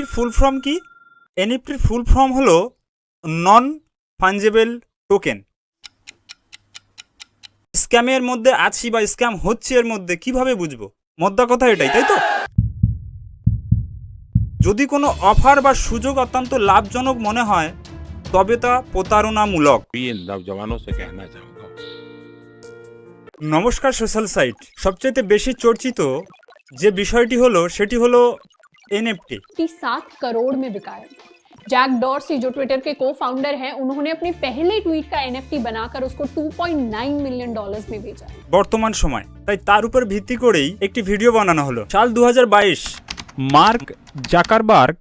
এনএফটির full form কি? এনএফটির full form হলো নন ফাঞ্জেবল token. স্ক্যামের মধ্যে আছি বা স্ক্যাম হচ্ছে এর মধ্যে কীভাবে বুঝব? মোদ্দা কথা এটাই তাই তো? যদি কোনো অফার বা সুযোগ অত্যন্ত লাভজনক মনে হয় তবে তা প্রতারণামূলক। নমস্কার সোশ্যাল সাইট। সবচেয়ে বেশি চর্চিত যে বিষয়টি হলো সেটি হলো এনএফটি की सात करोड़ में बिका है जैक डॉर्सी जो ट्विटर के को फाउंडर हैं उन्होंने अपने पहले ट्वीट का एनएफटी बनाकर उसको 2.9 मिलियन डॉलर्स में बेचा है বর্তমান সময় তাই তার উপর ভিত্তি করেই একটি ভিডিও বানানো হলো সাল দু মার্ক জাকারবার্গ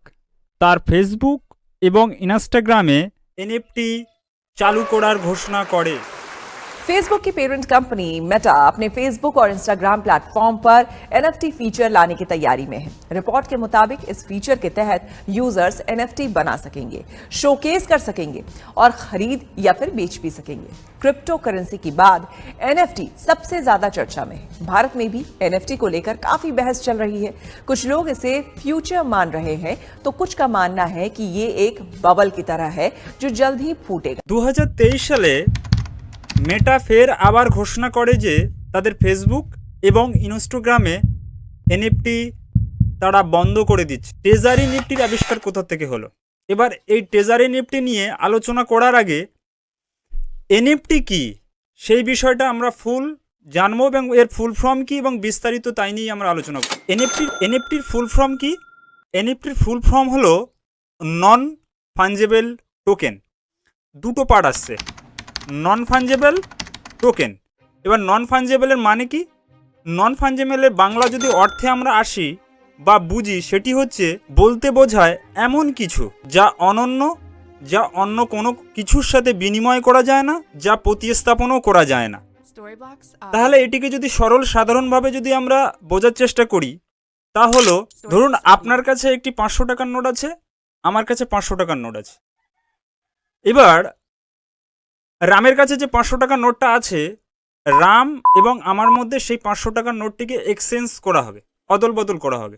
তার ফেসবুক এবং ইনস্টাগ্রামে এনএফটি চালু করার ঘোষণা করে फेसबुक की पेरेंट कंपनी मेटा अपने फेसबुक और इंस्टाग्राम प्लेटफॉर्म पर एनएफटी फीचर लाने की तैयारी में है। रिपोर्ट के मुताबिक इस फीचर के तहत यूज़र्स एनएफटी बना सकेंगे शोकेस कर सकेंगे और खरीद या फिर बेच भी सकेंगे। क्रिप्टो करेंसी की बाद एन सबसे ज़्यादा चर्चा में है। भारत में भी एनएफटी को लेकर काफ़ी बहस चल रही है। कुछ लोग इसे फ्यूचर मान रहे हैं तो कुछ का मानना है कि ये एक बबल की तरह है जो जल्द ही फूटेगा। दो हज़ार तेईस মেটা ফের আবার ঘোষণা করে যে তাদের ফেসবুক এবং ইনস্টাগ্রামে এনএফটি তারা বন্ধ করে দিচ্ছে। ট্রেজারি নিফটির আবিষ্কার কোথা থেকে হলো? এবার এই ট্রেজারি নিফটি নিয়ে আলোচনা করার আগে এনএফটি কি? সেই বিষয়টা আমরা ফুল জানব এবং এর ফুল ফর্ম কি এবং বিস্তারিত তাই নিয়েই আমরা আলোচনা করব। এনএফটি এনএফটির ফুল ফর্ম কি? এনএফটির ফুল ফর্ম হলো নন ফাঞ্জেবল টোকেন দুটো পার্ট আসছে। নন ফাঞ্জেবল টোকেন এবার নন ফাঞ্জেবলের মানে কি? নন ফাঞ্জেবলের বাংলা যদি অর্থে আমরা আসি বা বুঝি সেটি হচ্ছে বলতে বোঝায় এমন কিছু যা অনন্য যা অন্য কোনো কিছুর সাথে বিনিময় করা যায় না যা প্রতিস্থাপনও করা যায় না। তাহলে এটিকে যদি সরল সাধারণভাবে যদি আমরা বোঝার চেষ্টা করি তা হলো ধরুন আপনার কাছে একটি পাঁচশো টাকার নোট আছে আমার কাছে পাঁচশো টাকার নোট আছে। এবার রামের কাছে যে পাঁচশো টাকার নোটটা আছে, রাম এবং আমার মধ্যে সেই পাঁচশো টাকার নোটটিকে এক্সচেঞ্জ করা হবে অদল বদল করা হবে।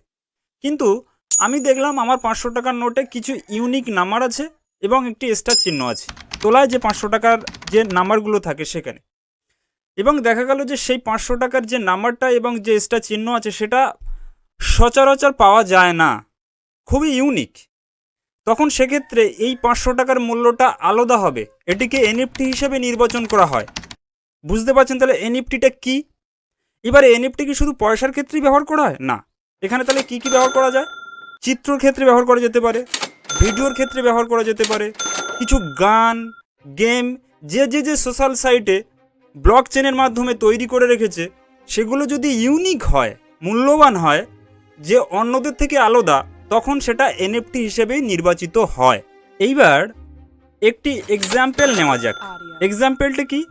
কিন্তু আমি দেখলাম আমার পাঁচশো টাকার নোটে কিছু ইউনিক নাম্বার আছে এবং একটি স্টার চিহ্ন আছে। তোলায় যে পাঁচশো টাকার যে নাম্বারগুলো থাকে সেখানে। এবং দেখা গেল যে সেই পাঁচশো টাকার যে নাম্বারটা এবং যে স্টার চিহ্ন আছে সেটা সচরাচর পাওয়া যায় না। খুবই ইউনিক তখন সেক্ষেত্রে এই পাঁচশো টাকার মূল্যটা আলাদা হবে। এটিকে এনএফটি হিসেবে নির্বাচন করা হয়। বুঝতে পারছেন তাহলে এনএফটিটা কি? এবারে এনএফটি কি শুধু পয়সার ক্ষেত্রেই ব্যবহার করা হয়? না। এখানে তাহলে কি কি ব্যবহার করা যায়? চিত্রর ক্ষেত্রে ব্যবহার করা যেতে পারে, ভিডিওর ক্ষেত্রে ব্যবহার করা যেতে পারে, কিছু গান, গেম, যে যে যে সোশ্যাল সাইটে ব্লক চেনের মাধ্যমে তৈরি করে রেখেছে, সেগুলো যদি ইউনিক হয়, মূল্যবান হয়, যে অন্যদের থেকে আলাদা তখন সেটা এনএফটি হিসেবেই নির্বাচিত হয়। এইবার একটি এক্সাম্পল নেওয়া যাক। এক্সাম্পলটা কি?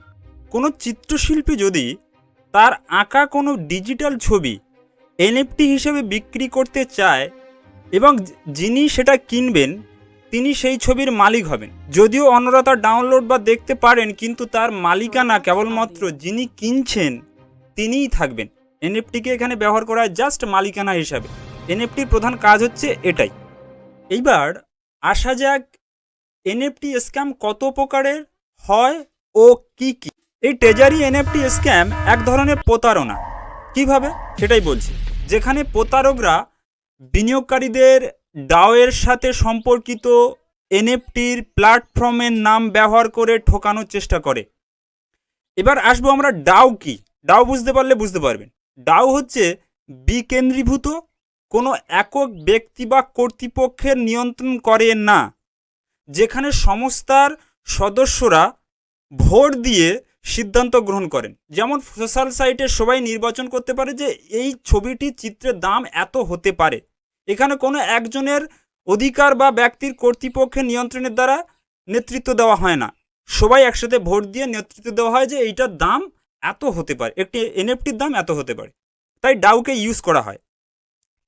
কোনো চিত্রশিল্পী যদি তার আঁকা কোনো ডিজিটাল ছবি এনএফটি হিসেবে বিক্রি করতে চায় এবং যিনি সেটা কিনবেন, তিনি সেই ছবির মালিক হবেন। যদিও অন্যরা তার ডাউনলোড বা দেখতে পারেন, কিন্তু তার মালিকানা কেবলমাত্র যিনি কিনছেন, তিনিই থাকবেন। এনএফটিকে এখানে ব্যবহার করা হয় জাস্ট মালিকানা হিসাবে। এনএফটির প্রধান কাজ হচ্ছে এটাই। এইবার আসা যাক এনএফটি স্ক্যাম কত প্রকারের হয় ও কি কি। এই ট্রেজারি এনএফটি স্ক্যাম এক ধরনের প্রতারণা। কীভাবে? সেটাই বলছি। যেখানে প্রতারকরা বিনিয়োগকারীদের ডাওয়ের সাথে সম্পর্কিত এনএফটির প্ল্যাটফর্মের নাম ব্যবহার করে ঠকানোর চেষ্টা করে। এবার আসব আমরা ডাও কি। ডাও বুঝতে পারলে বুঝতে পারবেন। ডাও হচ্ছে বিকেন্দ্রীভূত কোনো একক ব্যক্তি বা কর্তৃপক্ষের নিয়ন্ত্রণ করে না। যেখানে সংস্থার সদস্যরা ভোট দিয়ে সিদ্ধান্ত গ্রহণ করেন। যেমন সোশ্যাল সাইটে সবাই নির্বাচন করতে পারে যে এই ছবিটি চিত্রের দাম এত হতে পারে। এখানে কোনো একজনের অধিকার বা ব্যক্তির কর্তৃপক্ষের নিয়ন্ত্রণের দ্বারা নেতৃত্ব দেওয়া হয় না। সবাই একসাথে ভোট দিয়ে নেতৃত্ব দেওয়া হয় যে এইটার দাম এত হতে পারে। একটি এনএফটির দাম এত হতে পারে। তাই ডাউকে ইউজ করা হয়।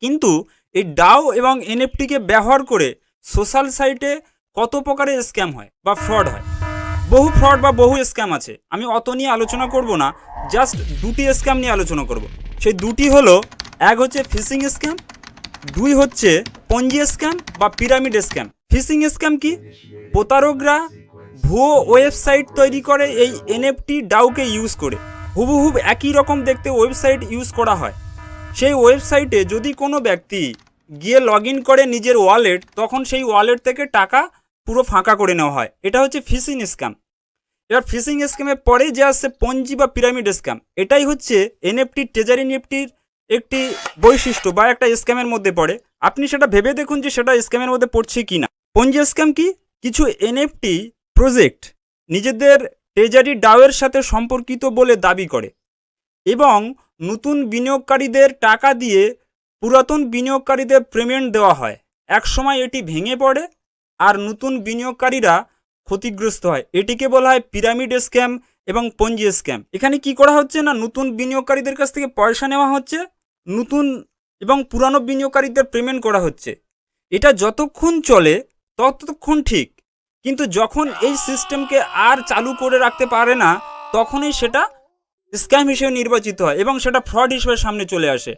কিন্তু এই ডাও এবং এনএফটিকে ব্যবহার করে সোশ্যাল সাইটে কত প্রকারের স্ক্যাম হয় বা ফ্রড হয়? বহু ফ্রড বা বহু স্ক্যাম আছে। আমি অত নিয়ে আলোচনা করব না, জাস্ট দুটি স্ক্যাম নিয়ে আলোচনা করব। সেই দুটি হলো, এক হচ্ছে ফিশিং স্ক্যাম, দুই হচ্ছে পঞ্জি স্ক্যাম বা পিরামিড স্ক্যাম। ফিশিং স্ক্যাম কি? প্রতারকরা ভুয়ো ওয়েবসাইট তৈরি করে এই এনএফটি ডাউকে ইউজ করে। হুবহুব একই রকম দেখতে ওয়েবসাইট ইউজ করা হয়। সেই ওয়েবসাইটে যদি কোনো ব্যক্তি গিয়ে লগ ইন করে নিজের ওয়ালেট, তখন সেই ওয়ালেট থেকে টাকা পুরো ফাঁকা করে নেওয়া হয়। এটা হচ্ছে ফিশিং স্ক্যাম। এবার ফিশিং স্ক্যামের পরে যে আসছে পঞ্জি বা পিরামিড স্ক্যাম, এটাই হচ্ছে এনএফটি, ট্রেজারি নিফটির একটি বৈশিষ্ট্য বা একটা স্ক্যামের মধ্যে পড়ে। আপনি সেটা ভেবে দেখুন যে সেটা স্ক্যামের মধ্যে পড়ছে কি না পঞ্জি স্ক্যাম কি? কিছু এনএফটি প্রজেক্ট নিজেদের ট্রেজারি ডাওয়ের সাথে সম্পর্কিত বলে দাবি করে এবং নতুন বিনিয়োগকারীদের টাকা দিয়ে পুরাতন বিনিয়োগকারীদের পেমেন্ট দেওয়া হয়। একসময় এটি ভেঙে পড়ে আর নতুন বিনিয়োগকারীরা ক্ষতিগ্রস্ত হয়। এটিকে বলা হয় পিরামিড স্ক্যাম এবং পঞ্জি স্ক্যাম এখানে কি করা হচ্ছে না? নতুন বিনিয়োগকারীদের কাছ থেকে পয়সা নেওয়া হচ্ছে, নতুন এবং পুরানো বিনিয়োগকারীদের পেমেন্ট করা হচ্ছে। এটা যতক্ষণ চলে, ততক্ষণ ঠিক। কিন্তু যখন এই সিস্টেমকে আর চালু করে রাখতে পারে না, তখনই সেটা স্ক্যাম হিসেবে নির্বাচিত হয় এবং সেটা ফ্রড হিসেবে সামনে চলে আসে।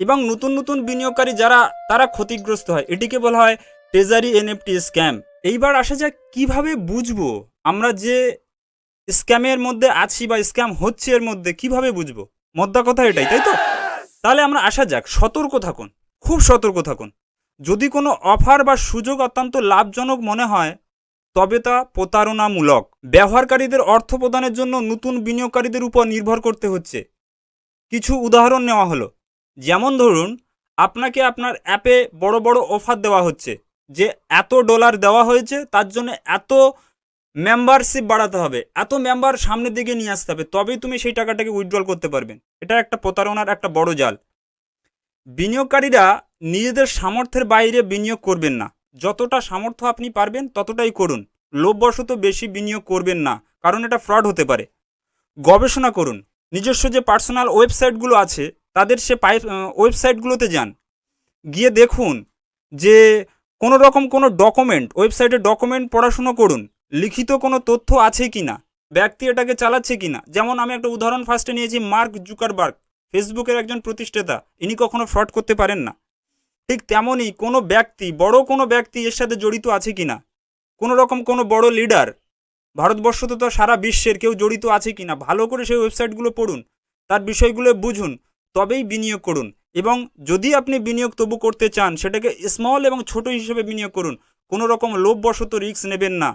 এবং নতুন নতুন বিনিয়োগকারী যারা, তারা ক্ষতিগ্রস্ত হয়। এটিকে বলা হয় ট্রেজারি এনএফটি স্ক্যাম এইবার আসা যাক কীভাবে বুঝব আমরা যে স্ক্যামের মধ্যে আছি বা স্ক্যাম হচ্ছে এর মধ্যে কীভাবে বুঝব? মদ্দা কথা এটাই, তাই তো? তাহলে আমরা আসা যাক, সতর্ক থাকুন, খুব সতর্ক থাকুন। যদি কোনো অফার বা সুযোগ অত্যন্ত লাভজনক মনে হয় তবে তা প্রতারণামূলক। ব্যবহারকারীদের অর্থ প্রদানের জন্য নতুন বিনিয়োগকারীদের উপর নির্ভর করতে হচ্ছে। কিছু উদাহরণ নেওয়া হলো। যেমন ধরুন, আপনাকে আপনার অ্যাপে বড় বড় অফার দেওয়া হচ্ছে। যে এত ডলার দেওয়া হয়েছে, তার জন্য এত মেম্বারশিপ বাড়াতে হবে। এত মেম্বার সামনের দিকে নিয়ে আসতে হবে, তবেই তুমি সেই টাকাটাকে উইথড্রল করতে পারবেন। এটা একটা প্রতারণার একটা বড় জাল। বিনিয়োগকারীরা নিজেদের সামর্থ্যের বাইরে বিনিয়োগ করবেন না। যতটা সামর্থ্য আপনি পারবেন ততটাই করুন। লোভবশত বেশি বিনিয়োগ করবেন না, কারণ এটা ফ্রড হতে পারে। গবেষণা করুন, নিজস্ব যে পার্সোনাল ওয়েবসাইটগুলো আছে, তাদের সে পাই ওয়েবসাইটগুলোতে যান। গিয়ে দেখুন যে কোনো রকম কোনো ডকুমেন্ট, ওয়েবসাইটে ডকুমেন্ট পড়াশুনো করুন, লিখিত কোনো তথ্য আছে কি না ব্যক্তি এটাকে চালাচ্ছে কি না যেমন আমি একটা উদাহরণ ফার্স্টে নিয়েছি, মার্ক জুকারবার্গ, ফেসবুকের একজন প্রতিষ্ঠাতা। ইনি কখনো ফ্রড করতে পারেন না। ঠিক তেমনই কোনো ব্যক্তি, বড় কোনো ব্যক্তি এর সাথে জড়িত আছে কি না কোনো রকম কোনো বড় লিডার? ভারতবর্ষ তো তো সারা বিশ্বের কেউ জড়িত আছে কি না ভালো করে সেই ওয়েবসাইটগুলো পড়ুন, তার বিষয়গুলো বুঝুন, তবেই বিনিয়োগ করুন। এবং যদি আপনি বিনিয়োগ তবু করতে চান, সেটাকে স্মল এবং ছোট হিসেবে বিনিয়োগ করুন, কোনো রকম লোভবশত রিস্ক নেবেন না।